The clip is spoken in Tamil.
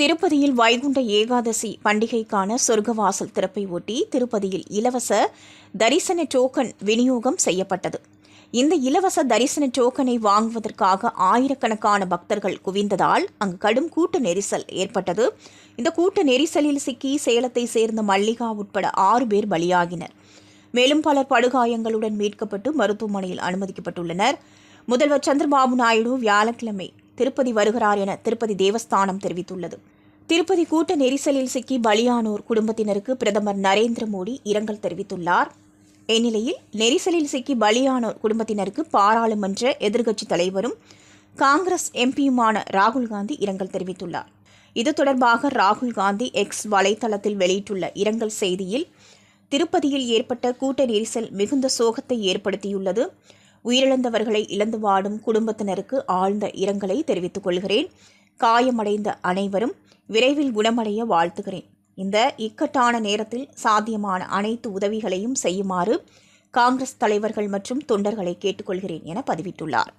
திருப்பதியில் வைகுண்ட ஏகாதசி பண்டிகைக்கான சொர்க்கவாசல் திறப்பை ஒட்டி திருப்பதியில் இலவச தரிசன டோக்கன் விநியோகம் செய்யப்பட்டது. இந்த இலவச தரிசன டோக்கனை வாங்குவதற்காக ஆயிரக்கணக்கான பக்தர்கள் குவிந்ததால் அங்கு கடும் கூட்ட நெரிசல் ஏற்பட்டது. இந்த கூட்ட நெரிசலில் சிக்கி சேலத்தை சேர்ந்த மல்லிகா உட்பட ஆறு பேர் பலியாகினர். மேலும் பலர் படுகாயங்களுடன் மீட்கப்பட்டு மருத்துவமனையில் அனுமதிக்கப்பட்டுள்ளனர். முதல்வர் சந்திரபாபு நாயுடு வியாழக்கிழமை திருப்பதி வருகிறார் என திருப்பதி தேவஸ்தானம் தெரிவித்துள்ளது. திருப்பதி கூட்ட நெரிசலில் சிக்கி பலியானோர் குடும்பத்தினருக்கு பிரதமர் நரேந்திர மோடி இரங்கல் தெரிவித்துள்ளார். இந்நிலையில் நெரிசலில் சிக்கி பலியானோர் குடும்பத்தினருக்கு பாராளுமன்ற எதிர்க்கட்சித் தலைவரும் காங்கிரஸ் எம்பியுமான ராகுல் காந்தி இரங்கல் தெரிவித்துள்ளார். இது தொடர்பாக ராகுல் காந்தி எக்ஸ் வலைதளத்தில் வெளியிட்டுள்ள இரங்கல் செய்தியில் திருப்பதியில் ஏற்பட்ட கூட்ட நெரிசல் மிகுந்த சோகத்தை ஏற்படுத்தியுள்ளது. உயிரிழந்தவர்களை இழந்து வாடும் குடும்பத்தினருக்கு ஆழ்ந்த இரங்கலை தெரிவித்துக் கொள்கிறேன். காயமடைந்த அனைவரும் விரைவில் குணமடைய வாழ்த்துகிறேன். இந்த இக்கட்டான நேரத்தில் சாத்தியமான அனைத்து உதவிகளையும் செய்யுமாறு காங்கிரஸ் தலைவர்கள் மற்றும் தொண்டர்களை கேட்டுக்கொள்கிறேன் என பதிவிட்டுள்ளார்.